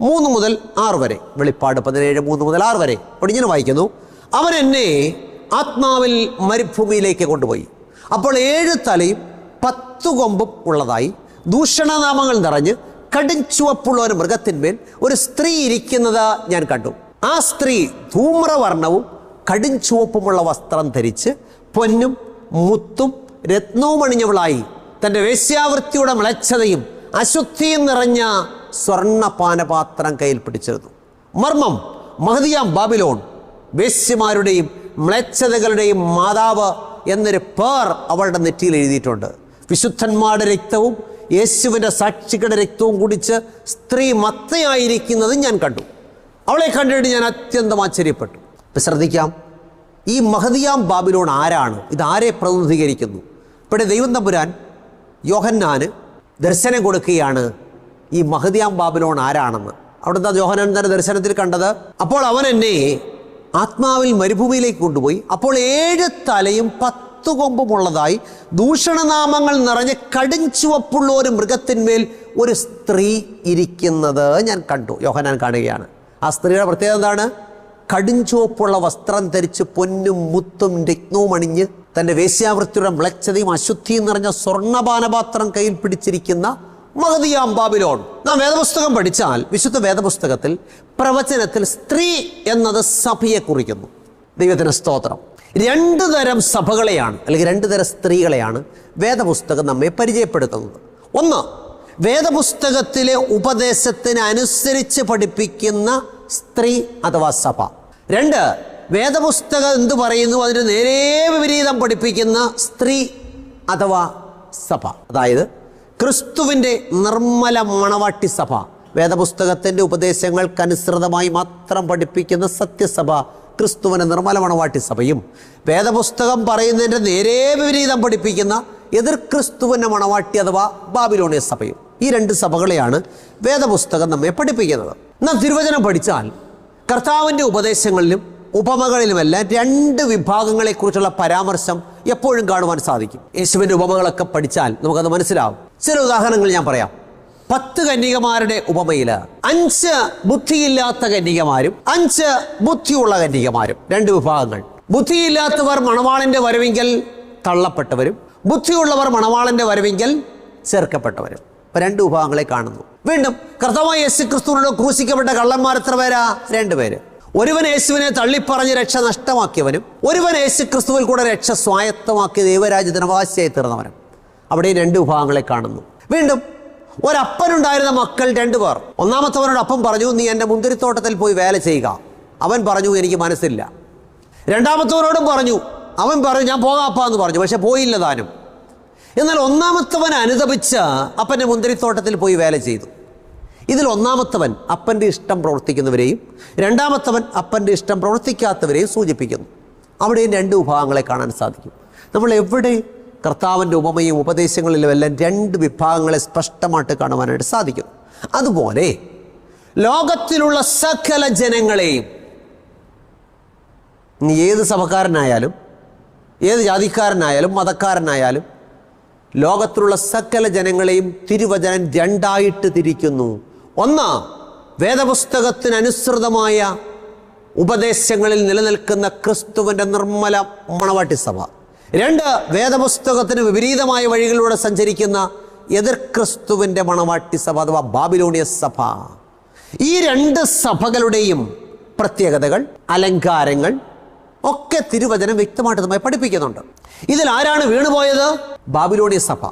മൂന്ന് മുതൽ ആറ് വരെ. വെളിപ്പാട് പതിനേഴ് മൂന്ന് മുതൽ ആറ് വരെ. അവിടെ ഇങ്ങനെ വായിക്കുന്നു. അവൻ എന്നെ ആത്മാവിൽ മരുഭൂമിയിലേക്ക് കൊണ്ടുപോയി. അപ്പോൾ ഏഴ് തലയും പത്തു കൊമ്പും ഉള്ളതായി ദൂഷണനാമങ്ങൾ നിറഞ്ഞ് കടും ചുവപ്പുള്ള ഒരു മൃഗത്തിന്മേൽ ഒരു സ്ത്രീ ഇരിക്കുന്നത് ഞാൻ കണ്ടു. ആ സ്ത്രീ ധൂമ്രവർണവും കടും ചുവപ്പുമുള്ള വസ്ത്രം ധരിച്ച് പൊന്നും മുത്തും രത്നവും അണിഞ്ഞവളായി തന്റെ വേശ്യാവൃത്തിയുടെ മ്ലച്ഛതയും അശുദ്ധിയും നിറഞ്ഞ സ്വർണപാനപാത്രം കയ്യിൽ പിടിച്ചിരുന്നു. മർമ്മം മഹദിയാം ബാബിലോൺ വേശ്യമാരുടെയും മ്ലേച്ഛതകളുടെയും മാതാവ് എന്നൊരു പേർ അവളുടെ നെറ്റിയിൽ എഴുതിയിട്ടുണ്ട്. വിശുദ്ധന്മാരുടെ രക്തവും യേശുവിന്റെ സാക്ഷികളുടെ രക്തവും കുടിച്ച് സ്ത്രീ മത്തയായിരിക്കുന്നത് ഞാൻ കണ്ടു. അവളെ കണ്ടിട്ട് ഞാൻ അത്യന്തം ആശ്ചര്യപ്പെട്ടു. ഇപ്പം ശ്രദ്ധിക്കാം ഈ മഹദിയാം ബാബിലോൺ ആരാണ്? ഇതാരെ പ്രതിനിധീകരിക്കുന്നു? ഇവിടെ ദൈവം തമ്പുരാൻ യോഹന്നാന് ദർശനം കൊടുക്കുകയാണ്. ഈ മഹദിയാം ബാബിലോൺ ആരാണെന്ന്. അവിടുത്തെ ജോഹനൻ തന്നെ ദർശനത്തിൽ കണ്ടത് അപ്പോൾ അവൻ എന്നെ ആത്മാവിൽ മരുഭൂമിയിലേക്ക് കൊണ്ടുപോയി. അപ്പോൾ ഏഴ് തലയും പത്ത് കൊമ്പുമുള്ളതായി ദൂഷണനാമങ്ങൾ നിറഞ്ഞ് കടും ചുവപ്പുള്ള ഒരു മൃഗത്തിന്മേൽ ഒരു സ്ത്രീ ഇരിക്കുന്നത് ഞാൻ കണ്ടു. യോഹനാൻ കാണുകയാണ്. ആ സ്ത്രീയുടെ പ്രത്യേകത എന്താണ്? കടുംചുവപ്പുള്ള വസ്ത്രം ധരിച്ച് പൊന്നും മുത്തും രത്നവും അണിഞ്ഞ് തന്റെ വേശ്യാവൃത്തിയുടെ മ്ലച്ചതയും അശുദ്ധിയും നിറഞ്ഞ സ്വർണപാനപാത്രം കയ്യിൽ പിടിച്ചിരിക്കുന്ന മഹതിയാം ബാബിലോൺ. നാം വേദപുസ്തകം പഠിച്ചാൽ വിശുദ്ധ വേദപുസ്തകത്തിൽ പ്രവചനത്തിൽ സ്ത്രീ എന്നത് സഭയെ കുറിക്കുന്നു. ദൈവത്തിന് സ്തോത്രം. രണ്ട് തരം സഭകളെയാണ് അല്ലെങ്കിൽ രണ്ട് തരം സ്ത്രീകളെയാണ് വേദപുസ്തകം നമ്മെ പരിചയപ്പെടുത്തുന്നത്. ഒന്ന് വേദപുസ്തകത്തിലെ ഉപദേശത്തിന് അനുസരിച്ച് പഠിപ്പിക്കുന്ന സ്ത്രീ അഥവാ സഭ. രണ്ട് വേദപുസ്തകം എന്തു പറയുന്നു? അതിന് നേരെ വിപരീതം പഠിപ്പിക്കുന്ന സ്ത്രീ അഥവാ സഭ. അതായത് ക്രിസ്തുവിന്റെ നിർമ്മല മണവാട്ടി സഭ. വേദപുസ്തകത്തിന്റെ ഉപദേശങ്ങൾക്കനുസൃതമായി മാത്രം പഠിപ്പിക്കുന്ന സത്യസഭ ക്രിസ്തുവിനെ നിർമ്മല മണവാട്ടി സഭയും. വേദപുസ്തകം പറയുന്നതിന്റെ നേരെ വിപരീതം പഠിപ്പിക്കുന്ന എതിർ ക്രിസ്തുവിന്റെ മണവാട്ടി അഥവാ ബാബിലോണിയ സഭയും. ഈ രണ്ട് സഭകളെയാണ് വേദപുസ്തകം നമ്മെ പഠിപ്പിക്കുന്നത്. നാം തിരുവചനം പഠിച്ചാൽ കർത്താവിന്റെ ഉപദേശങ്ങളിലും ഉപമകളിലുമെല്ലാം രണ്ട് വിഭാഗങ്ങളെക്കുറിച്ചുള്ള പരാമർശം എപ്പോഴും കാണുവാൻ സാധിക്കും. യേശുവിന്റെ ഉപമകളൊക്കെ പഠിച്ചാൽ നമുക്കത് മനസ്സിലാവും. ചില ഉദാഹരണങ്ങൾ ഞാൻ പറയാം. പത്ത് കന്യകമാരുടെ ഉപമയിൽ അഞ്ച് ബുദ്ധിയില്ലാത്ത കന്യകമാരും അഞ്ച് ബുദ്ധിയുള്ള കന്യകമാരും. രണ്ട് വിഭാഗങ്ങൾ. ബുദ്ധിയില്ലാത്തവർ മണവാളിന്റെ വരവിങ്കൽ തള്ളപ്പെട്ടവരും ബുദ്ധിയുള്ളവർ മണവാളിന്റെ വരവിങ്കൽ ചേർക്കപ്പെട്ടവരും ഇപ്പൊ രണ്ട് വിഭാഗങ്ങളെ കാണുന്നു. വീണ്ടും കർത്തമായ യേശു ക്രിസ്തുവിനോട് ക്രൂശിക്കപ്പെട്ട കള്ളന്മാർ എത്ര പേരാ? രണ്ടുപേര് ഒരുവൻ യേശുവിനെ തള്ളിപ്പറഞ്ഞ് രക്ഷ നഷ്ടമാക്കിയവനും ഒരുവൻ യേശു ക്രിസ്തുവിൽ കൂടെ രക്ഷ സ്വായത്തമാക്കിയ ദൈവരാജ്യത്തിന് അവകാശിയായി തീർന്നവനും. അവിടെ രണ്ട് വിഭാഗങ്ങളെ കാണുന്നു. വീണ്ടും ഒരപ്പനുണ്ടായിരുന്ന മക്കൾ രണ്ടു പേർ. ഒന്നാമത്തവനോട് അപ്പം പറഞ്ഞു നീ എന്റെ മുന്തിരിത്തോട്ടത്തിൽ പോയി വേല ചെയ്യുക. അവൻ പറഞ്ഞു എനിക്ക് മനസ്സില്ല. രണ്ടാമത്തവനോടും പറഞ്ഞു അവൻ പറഞ്ഞു ഞാൻ പോകാപ്പാ എന്ന് പറഞ്ഞു പക്ഷെ പോയില്ല താനും. എന്നാൽ ഒന്നാമത്തവൻ അനുദപിച്ച് അപ്പന്റെ മുന്തിരിത്തോട്ടത്തിൽ പോയി വേല ചെയ്തു. ഇതിൽ ഒന്നാമത്തവൻ അപ്പന്റെ ഇഷ്ടം പ്രവർത്തിക്കുന്നവരെയും രണ്ടാമത്തവൻ അപ്പന്റെ ഇഷ്ടം പ്രവർത്തിക്കാത്തവരെയും സൂചിപ്പിക്കുന്നു. അവിടെയും രണ്ട് വിഭാഗങ്ങളെ കാണാൻ സാധിക്കും. നമ്മൾ എവിടെ കർത്താവിന്റെ ഉപമയും ഉപദേശങ്ങളിലും എല്ലാം രണ്ട് വിഭാഗങ്ങളെ സ്പഷ്ടമായിട്ട് കാണുവാനായിട്ട് സാധിക്കും അതുപോലെ ലോകത്തിലുള്ള സകല ജനങ്ങളെയും നീ ഏത് സഭക്കാരനായാലും ഏത് ജാതിക്കാരനായാലും മതക്കാരനായാലും ലോകത്തിലുള്ള സകല ജനങ്ങളെയും തിരുവചനം രണ്ടായിട്ട് തിരിക്കുന്നു. ഒന്ന് വേദപുസ്തകത്തിനനുസൃതമായ ഉപദേശങ്ങളിൽ നിലനിൽക്കുന്ന ക്രിസ്തുവിന്റെ നിർമ്മല മണവാട്ടി സഭ. രണ്ട് വേദപുസ്തകത്തിന് വിപരീതമായ വഴികളിലൂടെ സഞ്ചരിക്കുന്ന എതിർ ക്രിസ്തുവിന്റെ മണവാട്ടി സഭ അഥവാ ബാബിലോണിയ സഭ. ഈ രണ്ട് സഭകളുടെയും പ്രത്യേകതകൾ അലങ്കാരങ്ങൾ ഒക്കെ തിരുവചനം വ്യക്തമായിട്ട് നമ്മെ പഠിപ്പിക്കുന്നുണ്ട്. ഇതിൽ ആരാണ് വീണുപോയത്? ബാബിലോണിയ സഭ.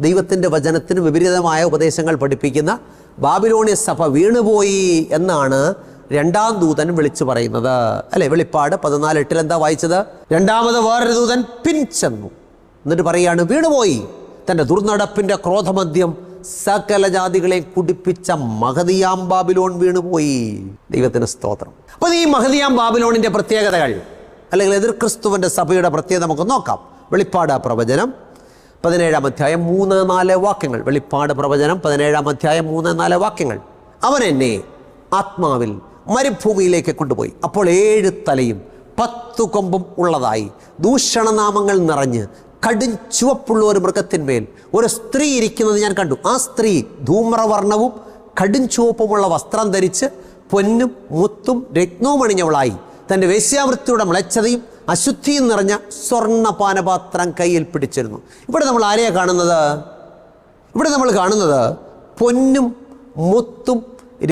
ദൈവത്തിന്റെ വചനത്തിന് വിപരീതമായ ഉപദേശങ്ങൾ പഠിപ്പിക്കുന്ന ബാബിലോണിയ സഭ വീണുപോയി എന്നാണ് രണ്ടാം ദൂതൻ വിളിച്ചു പറയുന്നത്. അല്ലെ വെളിപ്പാട് പതിനാല് എട്ടിൽ എന്താ വായിച്ചത്? രണ്ടാമത് വേറൊരു ദൂതൻ പിൻചെന്നു എന്നിട്ട് പറയാണ് വീണുപോയി. തന്റെ ദുർനടപ്പിന്റെ ക്രോധമദ്യം സകല ജാതികളെ കുടിപ്പിച്ച മഹതിയാം ബാബിലോൺ വീണുപോയി. ദൈവത്തിന് സ്തോത്രം. അപ്പോൾ ഈ മഹതിയാം ബാബിലോണിന്റെ പ്രത്യേകതകൾ അല്ലെങ്കിൽ എതിർ ക്രിസ്തുവിന്റെ സഭയുടെ പ്രത്യേകത നമുക്ക് നോക്കാം. വെളിപ്പാട് പ്രവചനം പതിനേഴാം അധ്യായം മൂന്ന് നാല് വാക്യങ്ങൾ. വെളിപ്പാട് പ്രവചനം പതിനേഴാം അധ്യായം മൂന്ന് നാല് വാക്യങ്ങൾ. അവൻ എന്നെ ആത്മാവിൽ മരുഭൂമിയിലേക്ക് കൊണ്ടുപോയി. അപ്പോൾ ഏഴ് തലയും പത്തു കൊമ്പും ഉള്ളതായി ദൂഷണനാമങ്ങൾ നിറഞ്ഞ് കടും ചുവപ്പുള്ള ഒരു മൃഗത്തിന്മേൽ ഒരു സ്ത്രീ ഇരിക്കുന്നത് ഞാൻ കണ്ടു. ആ സ്ത്രീ ധൂമ്രവർണവും കടും ചുവപ്പുമുള്ള വസ്ത്രം ധരിച്ച് പൊന്നും മുത്തും രത്നവും അണിഞ്ഞവളായി തന്റെ വേശ്യാവൃത്തിയുടെ മ്ലച്ഛതയും അശുദ്ധിയും നിറഞ്ഞ സ്വർണപാനപാത്രം കയ്യിൽ പിടിച്ചിരുന്നു. ഇവിടെ നമ്മൾ ആരെയാണ് കാണുന്നത്? ഇവിടെ നമ്മൾ കാണുന്നത് പൊന്നും മുത്തും